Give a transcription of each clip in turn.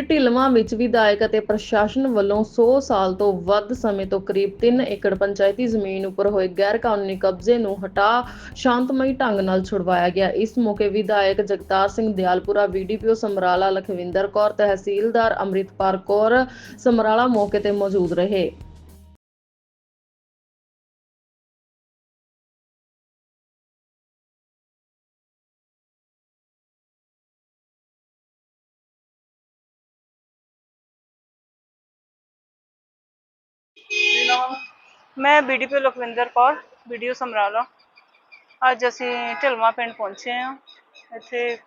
ਢਿਲਵਾਂ ਵਿੱਚ ਵਿਧਾਇਕ ਅਤੇ ਪ੍ਰਸ਼ਾਸਨ ਵੱਲੋਂ 100 ਸਾਲ ਤੋਂ ਵੱਧ ਸਮੇਂ ਤੋਂ ਕਰੀਬ 3 ਏਕੜ ਪੰਚਾਇਤੀ ਜ਼ਮੀਨ ਉੱਪਰ ਹੋਏ ਗੈਰ ਕਾਨੂੰਨੀ ਕਬਜ਼ੇ ਨੂੰ ਹਟਾ ਸ਼ਾਂਤਮਈ ਢੰਗ ਨਾਲ ਛੁਡਵਾਇਆ ਗਿਆ। ਇਸ ਮੌਕੇ ਵਿਧਾਇਕ ਜਗਤਾਰ ਸਿੰਘ ਦਿਆਲਪੁਰਾ ਬੀਡੀਪੀਓ ਸਮਰਾਲਾ, ਲਖਵਿੰਦਰ ਕੌਰ, ਤਹਿਸੀਲਦਾਰ ਅੰਮ੍ਰਿਤਪਾਲ ਕੌਰ ਸਮਰਾਲਾ ਮੌਕੇ ਤੇ ਮੌਜੂਦ ਰਹੇ। ਮੈਂ ਬੀਡੀਪੀ ਲਖਵਿੰਦਰ ਕੌਰ ਵੀਡੀਓ ਸਮਰਾਲਾ। ਅੱਜ ਅਸੀਂ ਢਿਲਵਾਂ ਪਿੰਡ ਪਹੁੰਚੇ ਹਾਂ। ਇੱਥੇ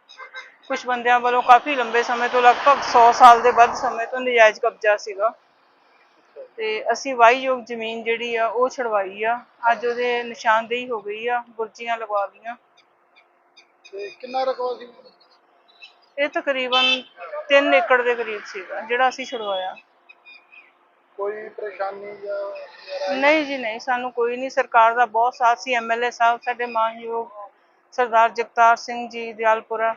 ਕੁਝ ਬੰਦਿਆਂ ਵੱਲੋਂ ਕਾਫੀ ਲੰਬੇ ਸਮੇਂ ਤੋਂ ਲਗਭਗ 100 ਸਾਲ ਦੇ ਵੱਧ ਸਮੇਂ ਤੋਂ ਨਜਾਇਜ਼ ਕਬਜ਼ਾ ਸੀਗਾ। ਤੇ ਅਸੀਂ ਵਾਹੀਯੋਗ ਜ਼ਮੀਨ ਜਿਹੜੀ ਆ ਉਹ ਛਡਵਾਈ ਆ। ਅੱਜ ਉਹਦੇ ਨਿਸ਼ਾਨਦੇਹੀ ਹੋ ਗਈ ਆ ਗੁਰਜੀਆਂ ਲਗਵਾ ਲਈਆਂ। ਤੇ ਕਿੰਨਾ ਰਕਵਾ ਸੀ? ਇਹ ਤਕਰੀਬਨ 3 ਏਕੜ ਦੇ ਕਰੀਬ ਸੀਗਾ ਜਿਹੜਾ ਅਸੀਂ ਛਡਵਾਇਆ। ਕੋਈ ਪਰੇਸ਼ਾਨੀ ਜਾਂ ਨਹੀਂ ਜੀ, ਨਹੀਂ। ਸਾਨੂੰ ਕੋਈ ਨਹੀਂ, ਸਰਕਾਰ ਦਾ ਬਹੁਤ ਸਾਥ ਸੀ ਐਮਐਲਏ ਸਾਹਿਬ ਸਾਡੇ ਮਾਨਯੋਗ ਸਰਦਾਰ ਜਗਤਾਰ ਸਿੰਘ ਜੀ ਦਿਆਲਪੁਰਾ,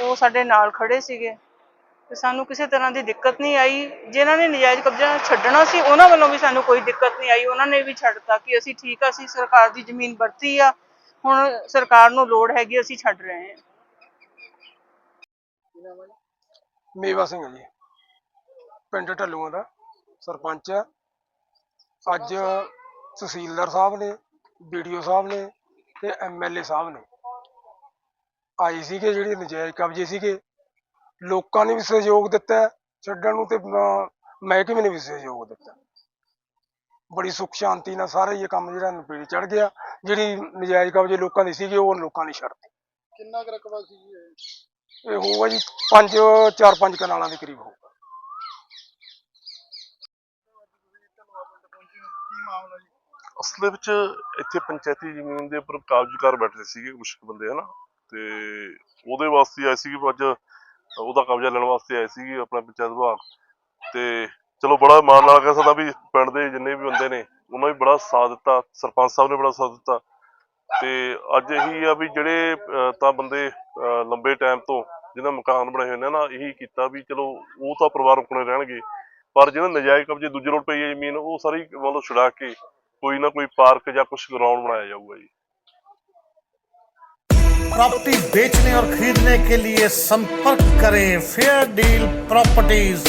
ਉਹ ਸਾਡੇ ਨਾਲ ਖੜੇ ਸੀਗੇ। ਤੇ ਸਾਨੂੰ ਕਿਸੇ ਤਰ੍ਹਾਂ ਦੀ ਦਿੱਕਤ ਨਹੀਂ ਆਈ। ਜਿਨ੍ਹਾਂ ਨੇ ਨਜਾਇਜ਼ ਕਬਜ਼ਾ ਛੱਡਣਾ ਸੀ, ਉਹਨਾਂ ਵੱਲੋਂ ਵੀ ਸਾਨੂੰ ਕੋਈ ਦਿੱਕਤ ਨਹੀਂ ਆਈ। ਉਹਨਾਂ ਨੇ ਵੀ ਛੱਡਤਾ ਕਿ ਅਸੀਂ ਠੀਕ ਆ, ਅਸੀਂ ਸਰਕਾਰ ਦੀ ਜ਼ਮੀਨ ਵਰਤੀ ਆ। ਹੁਣ ਸਰਕਾਰ ਨੂੰ ਲੋੜ ਹੈਗੀ, ਅਸੀਂ ਛੱਡ ਰਹੇ ਹਾਂ। ਮੇਵਾ ਸਿੰਘ ਜੀ। ਪਿੰਡ ਢੱਲੂਆਂ ਦਾ ਸਰਪੰਚ ਹੈ ਅੱਜ ਤਹਿਸੀਲਦਾਰ ਸਾਹਿਬ ਨੇ ਵੀਡੀਓ ਸਾਹਿਬ ਨੇ ਤੇ ਐਮਐਲਏ ਸਾਹਿਬ ਨੇ ਆਏ ਸੀਗੇ ਜਿਹੜੇ ਨਜਾਇਜ਼ ਕਬਜ਼ੇ ਸੀਗੇ। ਲੋਕਾਂ ਨੇ ਵੀ ਸਹਿਯੋਗ ਦਿੱਤਾ ਛੱਡਣ ਨੂੰ ਤੇ ਮਹਿਕਮੇ ਨੇ ਵੀ ਸਹਿਯੋਗ ਦਿੱਤਾ ਬੜੀ ਸੁੱਖ ਸ਼ਾਂਤੀ ਨਾਲ ਸਾਰਾ ਇਹ ਕੰਮ ਜਿਹੜਾ ਨਪੀੜੀ ਚੜ ਗਿਆ। ਜਿਹੜੀ ਨਜਾਇਜ਼ ਕਬਜ਼ੇ ਲੋਕਾਂ ਦੇ ਸੀਗੇ ਉਹ ਲੋਕਾਂ ਨੇ ਛੱਡਤੇ ਕਿੰਨਾ ਕੁ ਰਕਵਾ ਸੀ ਜੀ ਇਹ? ਇਹ ਹੋਊਗਾ ਜੀ ਪੰਜ ਚਾਰ ਪੰਜ ਕਨਾਲਾਂ ਦੇ ਕਰੀਬ ਹੋਊਗਾ। ਮਾਮਲਾ ਜੀ? ਅਸਲ ਦੇ ਵਿੱਚ ਇੱਥੇ ਪੰਚਾਇਤੀ ਜ਼ਮੀਨ ਦੇ ਉੱਪਰ ਕਾਬਜ਼ ਕਰ ਬੈਠੇ ਸੀਗੇ ਕੁਝ ਬੰਦੇ ਹਨਾ? ਤੇ ਉਹਦੇ ਵਾਸਤੇ ਆਏ ਸੀਗੇ ਅੱਜ ਉਹਦਾ ਕਬਜ਼ਾ ਲੈਣ ਵਾਸਤੇ ਆਏ ਸੀਗੇ ਆਪਣਾ ਪੰਚਾਇਤ ਵਿਭਾਗ। ਤੇ ਚਲੋ ਬੜਾ ਮਾਣ ਨਾਲ ਕਹਿ ਸਕਦਾ ਵੀ ਪਿੰਡ ਦੇ ਜਿੰਨੇ ਵੀ ਬੰਦੇ ਨੇ ਉਹਨਾਂ ਵੀ ਬੜਾ ਸਾਥ ਦਿੱਤਾ ਸਰਪੰਚ ਸਾਹਿਬ ਨੇ ਬੜਾ ਸਾਥ ਦਿੱਤਾ। ਤੇ ਅੱਜ ਇਹੀ ਆ ਵੀ ਜਿਹੜੇ ਤਾਂ ਬੰਦੇ ਅਹ, ਲੰਬੇ ਟਾਈਮ ਤੋਂ ਜਿਹਨਾਂ ਮਕਾਨ ਬਣੇ ਹੋਏ ਨੇ ਨਾ ਇਹੀ ਕੀਤਾ ਵੀ ਚਲੋ ਉਹ ਤਾਂ ਪਰਿਵਾਰ ਕੋਲੇ ਰਹਿਣਗੇ। ਪਰ ਜਿਹੜਾ ਨਜਾਇਜ਼ ਕਬਜ਼ੇ ਦੂਜੇ ਰੋਡ ਪਈ ਹੈ ਜ਼ਮੀਨ ਉਹ ਸਾਰੀ ਮਤਲਬ ਛੁਡਾ ਕੇ ਕੋਈ ਨਾ ਕੋਈ ਪਾਰਕ ਜਾਂ ਕੁਝ ਗਰਾਊਂਡ ਬਣਾਇਆ ਜਾਊਗਾ ਜੀ प्रॉपर्टी बेचने और खरीदने के लिए संपर्क करें फेयर डील प्रॉपर्टीज